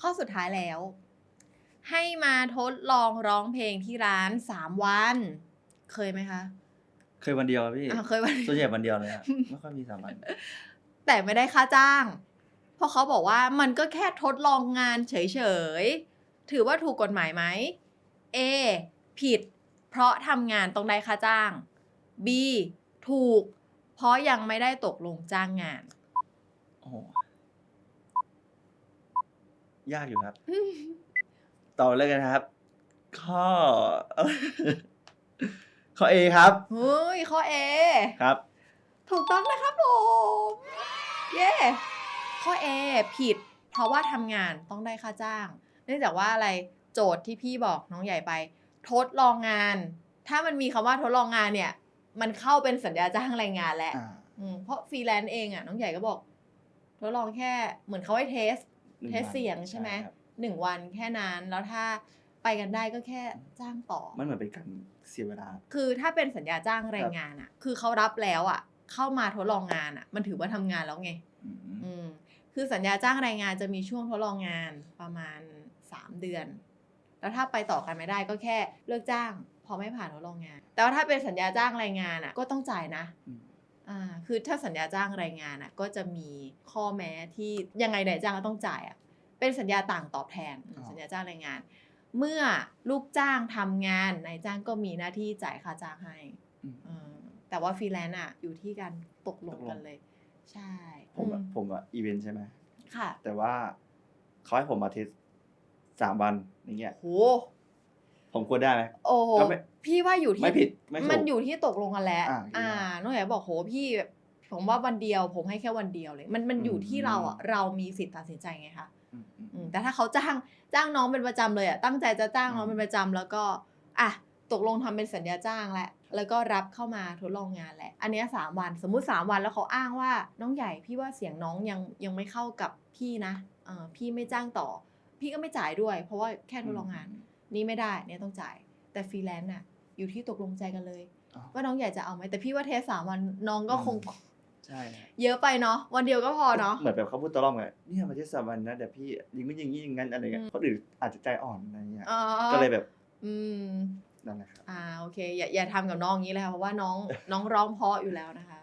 ข้อสุดท้ายแล้ว ให้มาทดลองร้องเพลงที่ร้านสามวัน เคยไหมคะเคยวันเดียวครับพี่อะเคยวัน ส่วนใหญ่วันเดียวเลยอะไม่ค่อยมีสามวันแต่ไม่ได้ค่าจ้าง เพราะเขาบอกว่ามันก็แค่ทดลองงานเฉยๆ ถือว่าถูกกฎหมายไหม A ผิด เพราะทำงานต้องได้ค่าจ้าง B ถูก เพราะยังไม่ได้ตกลงจ้างงาน โอ้โห ยากอยู่ครับ ต่อเลยกันครับ ข้อ ข้อ A ครับเฮ้ยข้อ A ครับ ถูกต้องนะครับผมเย้ข้อ A ผิด เพราะว่าทำงานต้องได้ค่าจ้าง เนื่องจากว่าอะไรโจทย์ที่พี่บอกน้องใหญ่ไป ทดลองงาน ถ้ามันมีคำว่าทดลองงานเนี่ย มันเข้าเป็นสัญญาจ้างแรงงานแล้วอ่าอืมเพราะฟรีแลนซ์เองอะน้องใหญ่ก็บอกทดลองแค่เหมือนเขาให้เทส หนึ่งเทสวันเสียงใช่ไหมครับ หนึ่งวันแค่นั้นแล้วถ้าไปกันได้ก็แค่จ้างต่อ มันเหมือนเป็นการเสียเวลา คือถ้าเป็นสัญญาจ้างแรงงานอะ คือเขารับแล้วอะ เข้ามาทดลองงานอะ มันถือว่าทำงานแล้วไง อืมอืม คือสัญญาจ้างแรงงานจะมีช่วงทดลองงานประมาณสามเดือน แล้วถ้าไปต่อกันไม่ได้ก็แค่เลิกจ้าง พอไม่ผ่านทดลองงาน แต่ว่าถ้าเป็นสัญญาจ้างแรงงานอะ ก็ต้องจ่ายนะ อืม อ่าคือถ้าสัญญาจ้างแรงงานอะก็จะมีข้อแม้ที่ยังไงนายจ้างก็ต้องจ่ายอะเป็นสัญญาต่างตอบแทนสัญญาจ้างแรงงาน เมื่อลูกจ้างทำงานนายจ้างก็มีหน้าที่จ่ายค่าจ้างให้อืม เออแต่ว่าฟรีแลนซ์อะอยู่ที่การตกลงตกลงกันเลย ใช่ผมอะอืผมอะอีเวนต์ใช่ไหมค่ะแต่ว่าเขาให้ผมมาเทสสามวันอย่างเงี้ย โห ผมควรได้ไหมโอ้โหก็ไม่ พี่ว่าอยู่ที่ไม่ผิดไม่ถูกมันอยู่ที่ตกลงกันแล้ว อ่าอ่าน้องใหญ่บอกโหพี่ผมว่าวันเดียว ผมให้แค่วันเดียวเลย มันมันอยู่ที่เราอะเรามีสิทธิ์ตัดสินใจไงคะอืมอืม อืมแต่ถ้าเขาจ้างจ้างน้องเป็นประจำเลยอะตั้งใจจะจ้างน้องอืมเป็นประจำแล้วก็อะตกลงทำเป็นสัญญาจ้างแหละแล้วก็รับเข้ามาทดลองงานแหละ อันเนี้ยสามวันสมมุติสามวันแล้วเขาอ้างว่าน้องใหญ่พี่ว่าเสียงน้องยังยังไม่เข้ากับพี่นะเออพี่ไม่จ้างต่อ พี่ก็ไม่จ่ายด้วย เพราะว่าแค่ทดลองงาน นี่ไม่ได้เนี่ยต้องจ่าย แต่ฟรีแลนซ์น่ะอยู่ที่ตกลงใจกันเลย อ๋อ ว่าน้องใหญ่จะเอาไหมแต่พี่ว่าเทสสามวันน้องก็คงใช่ครับเยอะไปเนาะวันเดียวก็พอเนาะ เหมือนแบบเขาพูดตะล่อมไงเนี่ยมาเทสสามวันนะเดี๋ยวพี่ยิงไม่ยิงยิงงั้นอะไรเงี้ยอืมคนอื่นอาจจะใจอ่อนอะไรเงี้ย อ๋อก็เลยแบบอืม นั่นแหละครับ อ่าโอเค อย่าอย่าทำกับน้องอย่างนี้เลยค่ะเพราะว่าน้องน้องร้องเพราะอยู่แล้วนะคะ